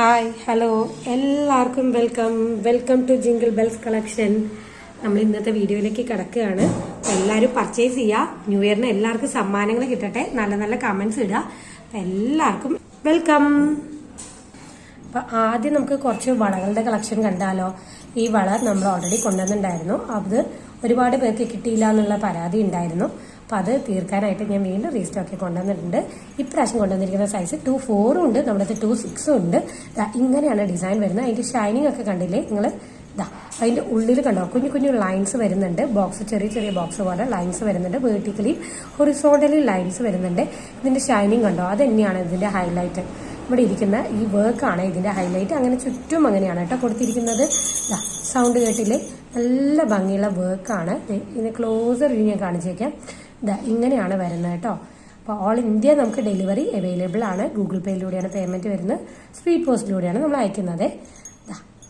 Hi hello എല്ലാവർക്കും welcome welcome to jingle bells collection നമ്മൾ ഇന്നത്തെ വീഡിയോയിലേക്ക് കിടക്കുകയാണ്. എല്ലാവരും പർച്ചേസ് ചെയ്യുക. ന്യൂ ഇയറിന് എല്ലാവർക്കും സമ്മാനങ്ങൾ കിട്ടട്ടെ. നല്ല നല്ല കമൻസ് ഇടുക. എല്ലാവർക്കും വെൽക്കം അപ്പോൾ ആദ്യം നമുക്ക് കുറച്ച് വളകളുടെ കളക്ഷൻ കണ്ടാലോ? ഈ വള നമ്മൾ ഓൾറെഡി കൊണ്ടുവന്നിട്ടുണ്ടായിരുന്നു. അത് ഒരുപാട് പേർക്ക് കിട്ടിയില്ല എന്നുള്ള പരാതി ഉണ്ടായിരുന്നു. അപ്പൊ അത് തീർക്കാനായിട്ട് ഞാൻ വീണ്ടും റീസ്റ്റോക്കി കൊണ്ടുവന്നിട്ടുണ്ട്. ഇപ്രാവശ്യം കൊണ്ടുവന്നിരിക്കുന്ന സൈസ് ടു ഫോറും ഉണ്ട് നമ്മുടെ ടു സിക്സും ഉണ്ട്. ഇങ്ങനെയാണ് ഡിസൈൻ വരുന്നത്. അതിന്റെ ഷൈനിങ് ഒക്കെ കണ്ടില്ലേ? നിങ്ങൾ ഇതാ അതിന്റെ ഉള്ളിൽ കണ്ടോ? കുഞ്ഞു കുഞ്ഞു ലൈൻസ് വരുന്നുണ്ട്. ബോക്സ് ചെറിയ ചെറിയ ബോക്സ് പോലെ ലൈൻസ് വരുന്നുണ്ട്. വേർട്ടിക്കലി ഹൊറിസോണ്ടലി ലൈൻസ് വരുന്നുണ്ട്. ഇതിന്റെ ഷൈനിങ് കണ്ടോ? അത് തന്നെയാണ് ഇതിന്റെ ഹൈലൈറ്റ് ഇവിടെ ഇരിക്കുന്ന ഈ വർക്കാണ് ഇതിന്റെ ഹൈലൈറ്റ് അങ്ങനെ ചുറ്റും അങ്ങനെയാണ് കേട്ടോ കൊടുത്തിരിക്കുന്നത്. സൗണ്ട് കേട്ടില്ലേ? നല്ല ഭംഗിയുള്ള വർക്കാണ് ഇതിന് ക്ലോസർ ഞാൻ കാണിച്ചേക്കാം ഇങ്ങനെയാണ് വരുന്നത് കേട്ടോ. അപ്പോൾ ഓൾ ഇന്ത്യ നമുക്ക് ഡെലിവറി അവൈലബിൾ ആണ്. ഗൂഗിൾ പേയിലൂടെയാണ് പേയ്മെന്റ് വരുന്നത്. സ്പീഡ് പോസ്റ്റിലൂടെയാണ് നമ്മൾ അയക്കുന്നത്.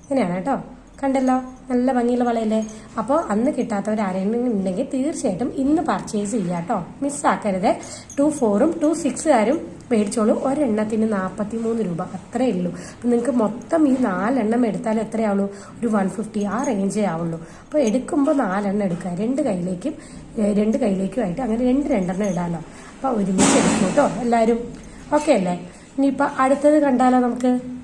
ഇങ്ങനെയാണ് കേട്ടോ. കണ്ടല്ലോ? നല്ല ഭംഗിയുള്ള വളയല്ലേ? അപ്പോൾ അന്ന് കിട്ടാത്തവർ ആരെങ്കിലും ഉണ്ടെങ്കിൽ തീർച്ചയായിട്ടും ഇന്ന് പർച്ചേസ് ചെയ്യാം കേട്ടോ. മിസ്സാക്കരുത് ടു ഫോറും ടു സിക്സുകാരും മേടിച്ചോളൂ. ഒരെണ്ണത്തിന് നാൽപ്പത്തി മൂന്ന് രൂപ. അത്രയേ ഉള്ളൂ. അപ്പം നിങ്ങൾക്ക് മൊത്തം ഈ നാലെണ്ണം എടുത്താൽ എത്രയാവുള്ളൂ? ഒരു വൺ ഫിഫ്റ്റി ആ റേഞ്ചേ ആവുള്ളൂ. അപ്പോൾ എടുക്കുമ്പോൾ നാലെണ്ണം എടുക്കുക. രണ്ട് കയ്യിലേക്കും രണ്ട് കയ്യിലേക്കും ആയിട്ട് അങ്ങനെ രണ്ട് രണ്ടെണ്ണം ഇടാമല്ലോ അപ്പോൾ ഒരുമിച്ച് എടുക്കും കേട്ടോ എല്ലാവരും ഓക്കെ അല്ലേ? ഇനിയിപ്പോൾ അടുത്തത് കണ്ടാലോ നമുക്ക്?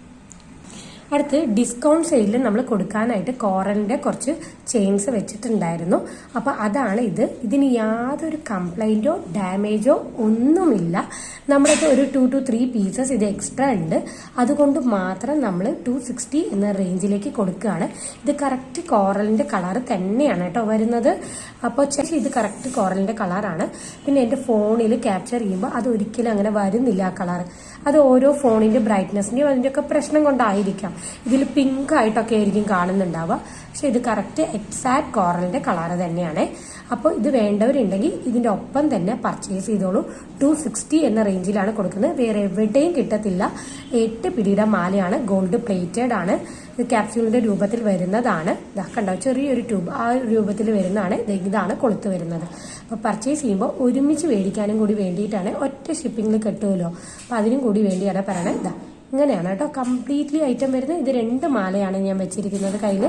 അടുത്ത് ഡിസ്കൗണ്ട് സെയിലിൽ നമ്മൾ കൊടുക്കാനായിട്ട് കോറലിന്റെ കുറച്ച് ചെയിൻസ് വെച്ചിട്ടുണ്ടായിരുന്നു. അപ്പോൾ അതാണ് ഇത്. ഇതിന് യാതൊരു കംപ്ലൈന്റോ ഡാമേജോ ഒന്നുമില്ല. നമ്മുടെ ഒരു ടു ടു ത്രീ പീസസ് ഇത് എക്സ്ട്രാ ഉണ്ട്. അതുകൊണ്ട് മാത്രം നമ്മൾ ടു സിക്സ്റ്റി എന്ന റേഞ്ചിലേക്ക് കൊടുക്കുകയാണ്. ഇത് കറക്റ്റ് കോറലിന്റെ കളർ തന്നെയാണ് കേട്ടോ വരുന്നത്. അപ്പോൾ ചേച്ചി ഇത് കറക്റ്റ് കോറലിന്റെ കളറാണ് പിന്നെ എന്റെ ഫോണിൽ ക്യാപ്ചർ ചെയ്യുമ്പോൾ അത് ഒരിക്കലും അങ്ങനെ വരുന്നില്ല ആ കളർ അത് ഓരോ ഫോണിന്റെ ബ്രൈറ്റ്നസ്സിന്റെയും അതിന്റെയൊക്കെ പ്രശ്നം കൊണ്ടായിരിക്കാം. ഇതിൽ പിങ്ക് ആയിട്ടൊക്കെ ആയിരിക്കും കാണുന്നുണ്ടാവുക. പക്ഷെ ഇത് കറക്റ്റ് എക്സാക്ട് കോറലിന്റെ കളർ തന്നെയാണ്. അപ്പോൾ ഇത് വേണ്ടവരുണ്ടെങ്കിൽ ഇതിന്റെ ഒപ്പം തന്നെ പർച്ചേസ് ചെയ്തോളൂ. ടു സിക്സ്റ്റി എന്ന റേഞ്ചിലാണ് കൊടുക്കുന്നത്. വേറെ എവിടെയും കിട്ടത്തില്ല. എട്ട് പിടിയുടെ മാലയാണ്. ഗോൾഡ് പ്ലേറ്റഡ് ആണ്. ഇത് ക്യാപ്സ്യൂളിന്റെ രൂപത്തിൽ വരുന്നതാണ്. കണ്ടോ? ചെറിയൊരു ട്യൂബ് ആ രൂപത്തിൽ വരുന്നതാണ്. ഇതാണ് കൊളുത്ത് വരുന്നത്. അപ്പോൾ പർച്ചേസ് ചെയ്യുമ്പോൾ ഒരുമിച്ച് മേടിക്കാനും കൂടി വേണ്ടിയിട്ടാണ്. ഒറ്റ ഷിപ്പിംഗിൽ കിട്ടുമല്ലോ. അപ്പോൾ അതിനും കൂടി വേണ്ടിയാണ് പറയണത്. ഇതാ. ഇങ്ങനെയാണ് കേട്ടോ. കംപ്ലീറ്റ്ലി ഐറ്റം വരുന്നത്. ഇത് രണ്ട് മാലയാണ് ഞാൻ വെച്ചിരിക്കുന്നത് കയ്യിൽ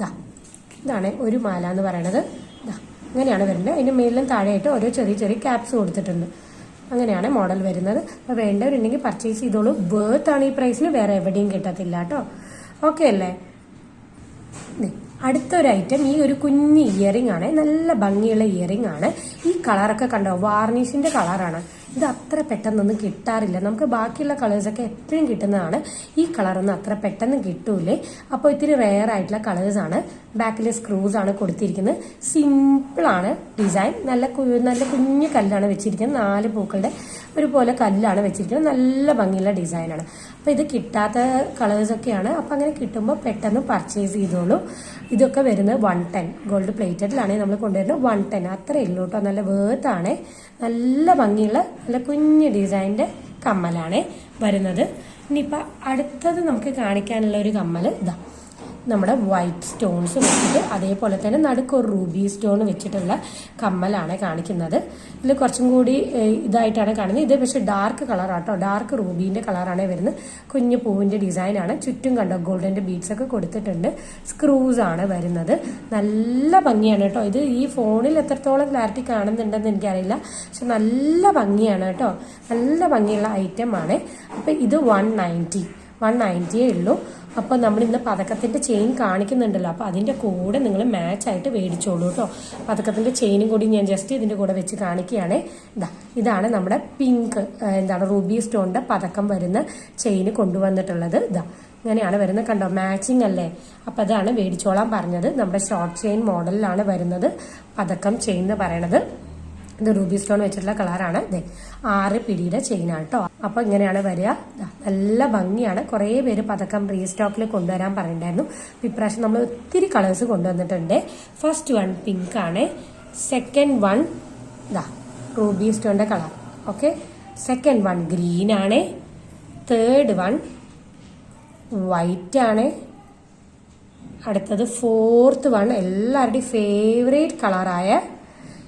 ദാ ഇതാണ് ഒരു മാല എന്ന് പറയണത്. ദാ ഇങ്ങനെയാണ് വരുന്നത്. അതിന് മേലിലും താഴെയായിട്ട് ഓരോ ചെറിയ ചെറിയ ക്യാപ്സ് കൊടുത്തിട്ടുണ്ട്. അങ്ങനെയാണ് മോഡൽ വരുന്നത്. അപ്പോൾ വേണ്ടവരുണ്ടെങ്കിൽ പർച്ചേസ് ചെയ്തോളൂ. ബേർത്ത് ആണ് ഈ പ്രൈസിന് വേറെ എവിടെയും കിട്ടത്തില്ല കേട്ടോ. ഓക്കെ അല്ലേ? അടുത്തൊരു ഐറ്റം ഈ ഒരു കുഞ്ഞ് ഇയറിംഗ് ആണ്. നല്ല ഭംഗിയുള്ള ഇയറിംഗ് ആണ്. ഈ കളറൊക്കെ കണ്ടോ? വാർണിഷിന്റെ കളറാണ് ഇത് അത്ര പെട്ടെന്നൊന്നും കിട്ടാറില്ല. നമുക്ക് ബാക്കിയുള്ള കളേഴ്സൊക്കെ എപ്പോഴും കിട്ടുന്നതാണ്. ഈ കളറൊന്നും അത്ര പെട്ടെന്ന് കിട്ടൂലേ. അപ്പോൾ ഇത്തിരി റെയർ ആയിട്ടുള്ള കളേഴ്സ് ആണ്. ബാക്കിൽ സ്ക്രൂസ് ആണ് കൊടുത്തിരിക്കുന്നത്. സിമ്പിൾ ആണ് ഡിസൈൻ നല്ല നല്ല കുഞ്ഞു കല്ലാണ് വെച്ചിരിക്കുന്നത്. നാല് പൂക്കളുടെ ഒരുപോലെ കല്ലാണ് വെച്ചിരിക്കുന്നത്. നല്ല ഭംഗിയുള്ള ഡിസൈനാണ്. അപ്പോൾ ഇത് കിട്ടാത്ത കളേഴ്സ് ഒക്കെയാണ്. അപ്പോൾ അങ്ങനെ കിട്ടുമ്പോൾ പെട്ടെന്ന് പർച്ചേസ് ചെയ്തോളൂ. ഇതൊക്കെ വരുന്നത് വൺ ടെൻ ഗോൾഡ് പ്ലേറ്റഡിലാണെങ്കിൽ നമ്മൾ കൊണ്ടുവരുന്നത്. വൺ ടെൻ അത്രയേ ഉള്ളൂ കേട്ടോ നല്ല വേർത്താണേ നല്ല ഭംഗിയുള്ള നല്ല കുഞ്ഞു ഡിസൈന്റെ കമ്മലാണ് വരുന്നത്. ഇനിയിപ്പോൾ അടുത്തത് നമുക്ക് കാണിക്കാനുള്ള ഒരു കമ്മൽ ഇതാ. നമ്മുടെ വൈറ്റ് സ്റ്റോൺസ് വെച്ചിട്ട് അതേപോലെ തന്നെ നടുക്ക് ഒരു റൂബി സ്റ്റോൺ വെച്ചിട്ടുള്ള കമ്മലാണ് കാണിക്കുന്നത്. ഇതിൽ കുറച്ചും കൂടി ഇതായിട്ടാണ് കാണുന്നത്. ഇത് പക്ഷേ ഡാർക്ക് കളറാട്ടോ ഡാർക്ക് റൂബീന്റെ കളറാണ് വരുന്നത്. കുഞ്ഞു പൂവിന്റെ ഡിസൈനാണ് ചുറ്റും കണ്ടോ ഗോൾഡന്റെ ബീഡ്സ് ഒക്കെ കൊടുത്തിട്ടുണ്ട്. സ്ക്രൂസ് ആണ് വരുന്നത്. നല്ല ഭംഗിയാണ് കേട്ടോ ഇത് ഈ ഫോണിൽ എത്രത്തോളം ക്ലാരിറ്റി കാണുന്നുണ്ടെന്ന് എനിക്കറിയില്ല. പക്ഷെ നല്ല ഭംഗിയാണ് കേട്ടോ നല്ല ഭംഗിയുള്ള ഐറ്റം ആണ്. അപ്പം ഇത് വൺ നയന്റി വൺ നയന്റിയേ ഉള്ളൂ. അപ്പോൾ നമ്മൾ ഇന്ന് പതക്കത്തിന്റെ ചെയിൻ കാണിക്കുന്നുണ്ടല്ലോ. അപ്പോൾ അതിന്റെ കൂടെ നിങ്ങൾ മാച്ച് ആയിട്ട് മേടിച്ചോളൂ കേട്ടോ പതക്കത്തിന്റെ ചെയിനും കൂടി ഞാൻ ജസ്റ്റ് ഇതിന്റെ കൂടെ വെച്ച് കാണിക്കുകയാണ്. ഇതാ ഇതാണ് നമ്മുടെ പിങ്ക് എന്താണ് റൂബി സ്റ്റോണിന്റെ പതക്കം വരുന്ന ചെയിൻ കൊണ്ടുവന്നിട്ടുള്ളത്. ഇതാ ഇങ്ങനെയാണ് വരുന്നത് കണ്ടോ? മാച്ചിങ് അല്ലേ? അപ്പോൾ അതാണ് മേടിച്ചോളാൻ പറഞ്ഞത്. നമ്മുടെ ഷോർട്ട് ചെയിൻ മോഡലിലാണ് വരുന്നത് പതക്കം ചെയിൻ എന്ന് പറയണത്. ഇത് റൂബി സ്റ്റോൺ വെച്ചിട്ടുള്ള കളറാണ്. ഇത് ആറ് പിടിയുടെ ചെയിനാണ് കേട്ടോ അപ്പൊ ഇങ്ങനെയാണ് വരിക. നല്ല ഭംഗിയാണ്. കുറേ പേര് പതക്കം റീസ്റ്റോക്കിൽ കൊണ്ടുവരാൻ പറഞ്ഞിട്ടുണ്ടായിരുന്നു. ഇപ്രാവശ്യം നമ്മൾ ഒത്തിരി കളേഴ്സ് കൊണ്ടുവന്നിട്ടുണ്ട്. ഫസ്റ്റ് വൺ പിങ്ക് ആണ്. സെക്കൻഡ് വൺ ഇതാ ruby സ്റ്റോണിന്റെ colour okay second one green ആണ്. തേർഡ് വൺ വൈറ്റ് ആണ്. അടുത്തത് ഫോർത്ത് വൺ എല്ലാവരുടെയും ഫേവറേറ്റ് കളറായ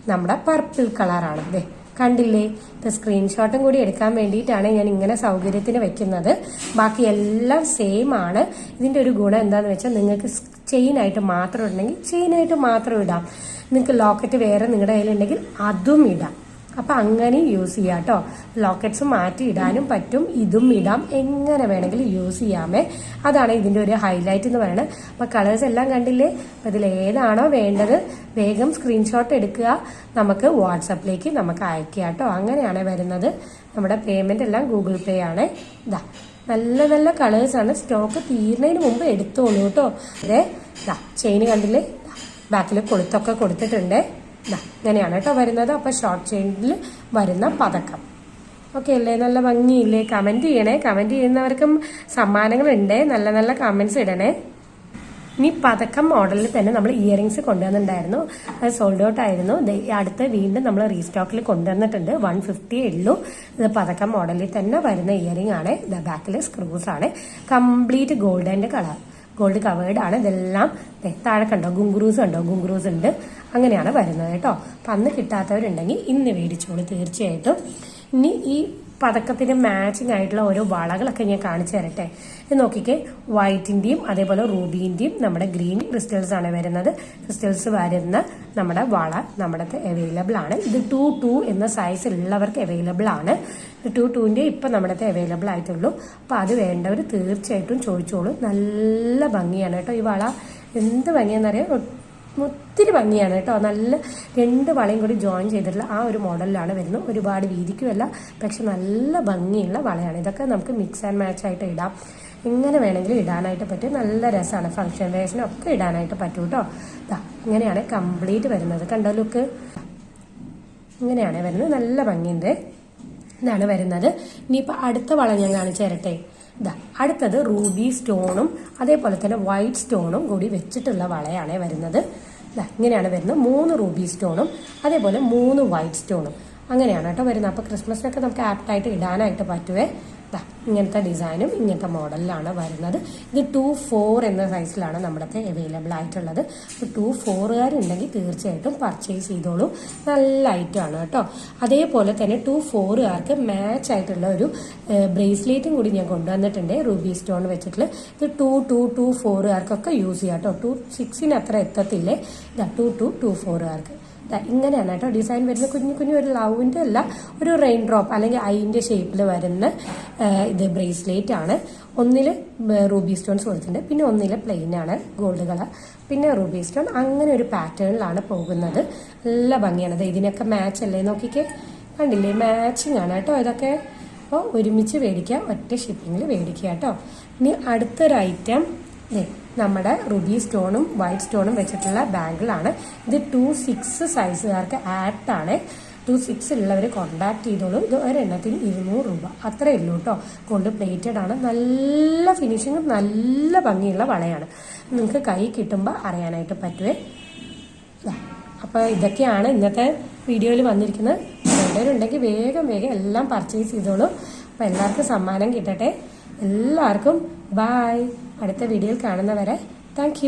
നമ്മുടെ പർപ്പിൾ കളറാണ് ദേ കണ്ടില്ലേ? ഇപ്പൊ സ്ക്രീൻഷോട്ടും കൂടി എടുക്കാൻ വേണ്ടിയിട്ടാണ് ഞാൻ ഇങ്ങനെ സൗകര്യത്തിന് വെക്കുന്നത്. ബാക്കി എല്ലാം സെയിം ആണ്. ഇതിന്റെ ഒരു ഗുണം എന്താന്ന് വെച്ചാൽ നിങ്ങൾക്ക് ചെയിൻ ആയിട്ട് മാത്രം ഉണ്ടെങ്കിൽ ചെയിൻ ആയിട്ട് മാത്രം ഇടാം. നിങ്ങൾക്ക് ലോക്കറ്റ് വേറെ നിങ്ങളുടെ കയ്യിലുണ്ടെങ്കിൽ അതും ഇടാം. അപ്പൊ അങ്ങനെ യൂസ് ചെയ്യാം കേട്ടോ ലോക്കറ്റ്സ് മാറ്റി ഇടാനും പറ്റും. ഇതും ഇടാം. എങ്ങനെ വേണമെങ്കിലും യൂസ് ചെയ്യാമേ. അതാണ് ഇതിന്റെ ഒരു ഹൈലൈറ്റ് എന്ന് പറയുന്നത് അപ്പൊ കളേഴ്സ് എല്ലാം കണ്ടില്ലേ? അപ്പൊ ഇതിൽ ഏതാണോ വേണ്ടത് വേഗം സ്ക്രീൻഷോട്ട് എടുക്കുക. നമുക്ക് വാട്സപ്പിലേക്ക് നമുക്ക് അയക്കുക കേട്ടോ അങ്ങനെയാണ് വരുന്നത്. നമ്മുടെ പേയ്മെന്റ് എല്ലാം ഗൂഗിൾ പേ ആണ്. ഇതാ നല്ല നല്ല കളേഴ്സ് ആണ്. സ്റ്റോക്ക് തീരുന്നതിന് മുമ്പ് എടുത്തോളൂ കേട്ടോ അതെ ഇതാ ചെയിൻ കണ്ടില്ലേ? ബാക്കിൽ കൊളുത്തൊക്കെ കൊടുത്തിട്ടുണ്ട്. ഇങ്ങനെയാണ് കേട്ടോ വരുന്നത്. അപ്പോൾ ഷോർട്ട് ചെയിനിൽ വരുന്ന പതക്കം. ഓക്കെ അല്ലേ? നല്ല ഭംഗിയില്ലേ? കമന്റ് ചെയ്യണേ. കമന്റ് ചെയ്യുന്നവർക്കും സമ്മാനങ്ങളുണ്ട്. നല്ല നല്ല കമന്റ്സ് ഇടണേ. ഇനി പതക്കം മോഡലിൽ തന്നെ നമ്മൾ ഇയറിങ്സ് കൊണ്ടുവന്നിട്ടുണ്ടായിരുന്നു. അത് സോൾഡ് ഔട്ട് ആയിരുന്നു. അടുത്ത് വീണ്ടും നമ്മൾ റീസ്റ്റോക്കിൽ കൊണ്ടുവന്നിട്ടുണ്ട്. വൺ ഫിഫ്റ്റി ഉള്ളൂ. ഇത് പതക്കം മോഡലിൽ തന്നെ വരുന്ന ഇയറിംഗ് ആണ്. ബാക്കിൽ സ്ക്രൂസ് ആണ്. കംപ്ലീറ്റ് ഗോൾഡന്റെ കളർ ഗോൾഡ് കവേർഡ് ആണ്. ഇതെല്ലാം താഴെ കണ്ടോ? ഗുങ്കുറൂസ് ഉണ്ടോ ഗുങ്കുറൂസ് ഉണ്ട്. അങ്ങനെയാണ് വരുന്നത് കേട്ടോ. അപ്പം അന്ന് കിട്ടാത്തവരുണ്ടെങ്കിൽ ഇന്ന് മേടിച്ചോളൂ തീർച്ചയായിട്ടും. ഇനി ഈ പതക്കത്തിന് മാച്ചിങ് ആയിട്ടുള്ള ഓരോ വളകളൊക്കെ ഞാൻ കാണിച്ചു തരട്ടെ. ഇത് നോക്കിക്കേ വൈറ്റിന്റെയും അതേപോലെ റൂബിന്റെയും നമ്മുടെ ഗ്രീൻ ക്രിസ്റ്റൽസ് ആണ് വരുന്നത്. ക്രിസ്റ്റൽസ് വരുന്ന നമ്മുടെ വള നമ്മുടെ അവൈലബിൾ ആണ്. ഇത് ടു ടു എന്ന സൈസ് ഉള്ളവർക്ക് അവൈലബിൾ ആണ്. ടു ടുവിന്റെ ഇപ്പൊ നമ്മുടെ അവൈലബിൾ ആയിട്ടുള്ളൂ. അപ്പോൾ അത് വേണ്ടവർ തീർച്ചയായിട്ടും ചോദിച്ചോളൂ. നല്ല ഭംഗിയാണ് കേട്ടോ ഈ വള. എന്ത് ഭംഗിയാണെന്നറിയാം? ഒത്തിരി ഭംഗിയാണ് കേട്ടോ. നല്ല രണ്ട് വളയും കൂടി ജോയിൻ ചെയ്തിട്ടുള്ള ആ ഒരു മോഡലിലാണ് വരുന്നത്. ഒരുപാട് വീതിക്കുമല്ല പക്ഷെ നല്ല ഭംഗിയുള്ള വളയാണ്. ഇതൊക്കെ നമുക്ക് മിക്സ് ആൻഡ് മാച്ച് ആയിട്ട് ഇടാം. എങ്ങനെ വേണമെങ്കിലും ഇടാനായിട്ട് പറ്റും. നല്ല രസമാണ് ഫംഗ്ഷൻ വേഷനൊക്കെ ഇടാനായിട്ട് പറ്റും കേട്ടോ. ഇങ്ങനെയാണ് കംപ്ലീറ്റ് വരുന്നത്. കണ്ടോ ലുക്ക് ഇങ്ങനെയാണ് വരുന്നത്. നല്ല ഭംഗിയുണ്ട്. ഇതാണ് വരുന്നത്. ഇനിയിപ്പോൾ അടുത്ത വള ഞാൻ കാണിച്ചു തരട്ടെ. ഇതാ അടുത്തത് റൂബി സ്റ്റോണും അതേപോലെ തന്നെ വൈറ്റ് സ്റ്റോണും കൂടി വെച്ചിട്ടുള്ള വളയാണ് വരുന്നത്. ഇതാ ഇങ്ങനെയാണ് വരുന്നത്. മൂന്ന് റൂബി സ്റ്റോണും അതേപോലെ മൂന്ന് വൈറ്റ് സ്റ്റോണും. അങ്ങനെയാണ് കേട്ടോ വരുന്നത്. അപ്പോൾ ക്രിസ്മസിനൊക്കെ നമുക്ക് ആപ്റ്റായിട്ട് ഇടാനായിട്ട് പറ്റുവേ. ഇങ്ങനത്തെ ഡിസൈനും ഇങ്ങനത്തെ മോഡലിലാണ് വരുന്നത്. ഇത് ടു ഫോർ എന്ന സൈസിലാണ് നമ്മുടെ അവൈലബിൾ ആയിട്ടുള്ളത്. അപ്പോൾ ടു ഫോറുകാരുണ്ടെങ്കിൽ തീർച്ചയായിട്ടും പർച്ചേസ് ചെയ്തോളൂ. നല്ല ഐറ്റമാണ് കേട്ടോ. അതേപോലെ തന്നെ ടു ഫോറുകാർക്ക് മാച്ച് ആയിട്ടുള്ള ഒരു ബ്രേസ്ലെറ്റും കൂടി ഞാൻ കൊണ്ടുവന്നിട്ടുണ്ട്. റൂബി സ്റ്റോൺ വെച്ചിട്ടുള്ള. ഇത് ടു ടു ടു ഫോറുകാർക്കൊക്കെ യൂസ് ചെയ്യാം കേട്ടോ. ടു സിക്സിന് അത്ര എത്തത്തില്ലേ? ഇതാ ടു ടു ടു ഫോറുകാർക്ക് ഇങ്ങനെയാണ് കേട്ടോ ഡിസൈൻ വരുന്ന കുഞ്ഞു കുഞ്ഞു ഒരു ലവിന്റെ അല്ല ഒരു റെയിൻ ഡ്രോപ്പ് അല്ലെങ്കിൽ ഐന്റെ ഷേപ്പിൽ വരുന്ന ഇത് ബ്രേസ്ലെറ്റ് ആണ്. ഒന്നിൽ റൂബി സ്റ്റോൺസ് കൊടുത്തിട്ടുണ്ട്. പിന്നെ ഒന്നിൽ പ്ലെയിൻ ആണ് ഗോൾഡ് കളർ പിന്നെ റൂബി സ്റ്റോൺ അങ്ങനെ ഒരു പാറ്റേണിലാണ് പോകുന്നത്. നല്ല ഭംഗിയാണ്. ഇതിനൊക്കെ മാച്ച് അല്ലേ? നോക്കിക്കേ. കണ്ടില്ലേ? മാച്ചിങ് ആണ് കേട്ടോ ഇതൊക്കെ. അപ്പോൾ ഒരുമിച്ച് മേടിക്കുക ഒറ്റ ഷിപ്പിങ്ങിൽ മേടിക്കുക കേട്ടോ. ഇനി അടുത്തൊരു ഐറ്റം നമ്മുടെ റുബി സ്റ്റോണും വൈറ്റ് സ്റ്റോണും വെച്ചിട്ടുള്ള ബാങ്കിളാണ് ഇത് ടു സിക്സ് സൈസുകാർക്ക് ആപ്റ്റ് ആണ്. ടു സിക്സ് ഉള്ളവർ കോണ്ടാക്ട് ചെയ്തോളൂ. ഇത് ഒരെണ്ണത്തിന് ഇരുന്നൂറ് രൂപ. അത്രയേ ഉള്ളൂ കേട്ടോ ഗോൾഡ് പ്ലേറ്റഡ് ആണ്. നല്ല ഫിനിഷിങ്ങും നല്ല ഭംഗിയുള്ള വളയാണ്. നിങ്ങൾക്ക് കൈ കിട്ടുമ്പോൾ അറിയാനായിട്ട് പറ്റുവേ. അപ്പോൾ ഇതൊക്കെയാണ് ഇന്നത്തെ വീഡിയോയിൽ വന്നിരിക്കുന്നത്. ഉണ്ടെങ്കിൽ വേഗം വേഗം എല്ലാം പർച്ചേസ് ചെയ്തോളൂ. അപ്പോൾ എല്ലാവർക്കും സമ്മാനം കിട്ടട്ടെ. എല്ലാവർക്കും ബായ് അടുത്ത വീഡിയോയിൽ കാണുന്നവരെ താങ്ക്